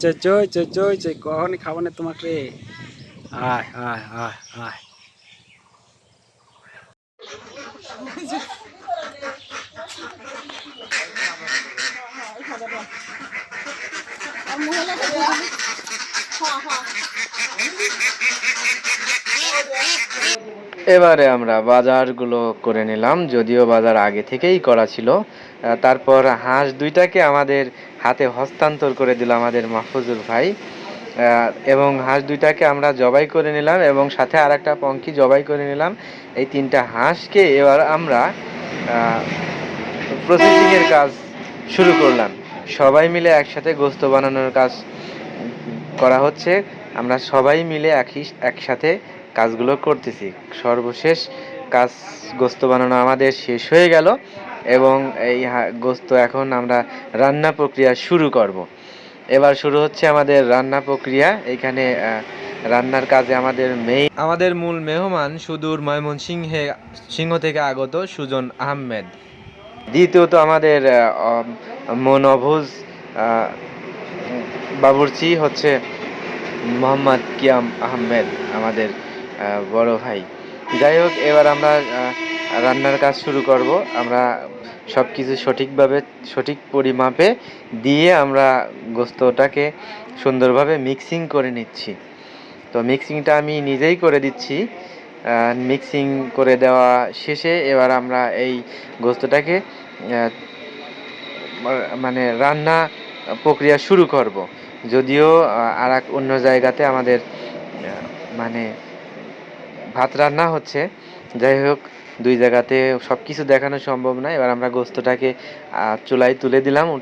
চই চই জয় জয় কখনই খাব না তোমাকে? আয় আয় আয় আয়। এবারে আমরা বাজারগুলো করে নিলাম, যদিও বাজার আগে থেকেই করা ছিল। তারপর হাঁস দুইটাকে আমাদের হাতে হস্তান্তর করে দিল আমাদের মাহফুজুর ভাই। এবং হাঁস দুইটাকে আমরা জবাই করে নিলাম এবং সাথে আর একটা পঙ্কি জবাই করে নিলাম। এই তিনটা হাঁসকে এবার আমরা প্রসেসিংয়ের কাজ শুরু করলাম। সবাই মিলে একসাথে গোস্ত বানানোর কাজ করা হচ্ছে। আমরা সবাই মিলে একই একসাথে কাজগুলো করতেছি। সর্বশেষ কাজ গোস্ত বানানো আমাদের শেষ হয়ে গেল এবং এই গোস্ত এখন আমরা রান্না প্রক্রিয়া শুরু করব। এবার শুরু হচ্ছে আমাদের রান্না প্রক্রিয়া। এখানে রান্নার কাজে আমাদের মেই আমাদের মূল মেহমান সুদূর ময়মনসিংহে সিংহ থেকে আগত সুজন আহমেদ। দ্বিতীয়ত আমাদের মনোভুজ বাবুর্চি হচ্ছে মোহাম্মদ কিয়াম আহমেদ, আমাদের বড় ভাই। যাই হোক, এবার আমরা রান্নার কাজ শুরু করব। আমরা সব কিছু সঠিকভাবে, সঠিক পরিমাপে দিয়ে আমরা গোস্তটাকে সুন্দরভাবে মিক্সিং করে নিচ্ছি। তো মিক্সিংটা আমি নিজেই করে দিচ্ছি। মিক্সিং করে দেওয়া শেষে এবার আমরা এই গোস্তটাকে মানে রান্না প্রক্রিয়া শুরু করব। যদিও আর অন্য জায়গাতে আমাদের মানে ভাত রান্না হচ্ছে। যাই হোক, দুই জায়গাতে সব কিছু দেখানো সম্ভব নয় এবার আমরা গোস্তটাকে চুলায় তুলে দিলাম।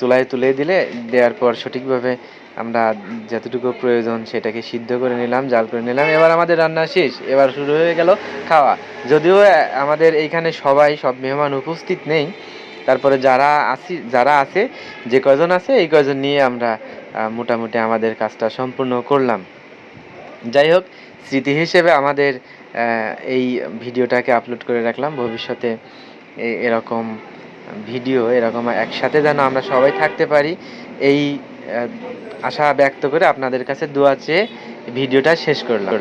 চুলায় তুলে দিলে, দেওয়ার পর সঠিকভাবে আমরা যতটুকু প্রয়োজন সেটাকে সিদ্ধ করে নিলাম, জাল করে নিলাম। এবার আমাদের রান্না শেষ। এবার শুরু হয়ে গেল খাওয়া। যদিও আমাদের এইখানে সবাই, সব মেহমান উপস্থিত নেই তারপরে যারা আছি যারা আছে, যে কয়জন আছে, এই কয়জন নিয়ে আমরা মোটামুটি আমাদের কাজটা সম্পূর্ণ করলাম। যাই হোক, স্মৃতি হিসেবে আমাদের এই ভিডিওটাকে আপলোড করে রাখলাম। ভবিষ্যতে এরকম ভিডিও, এরকম একসাথে যেন আমরা সবাই থাকতে পারি, এই আশা ব্যক্ত করে আপনাদের কাছে দোয়া চেয়ে ভিডিওটা শেষ করলাম।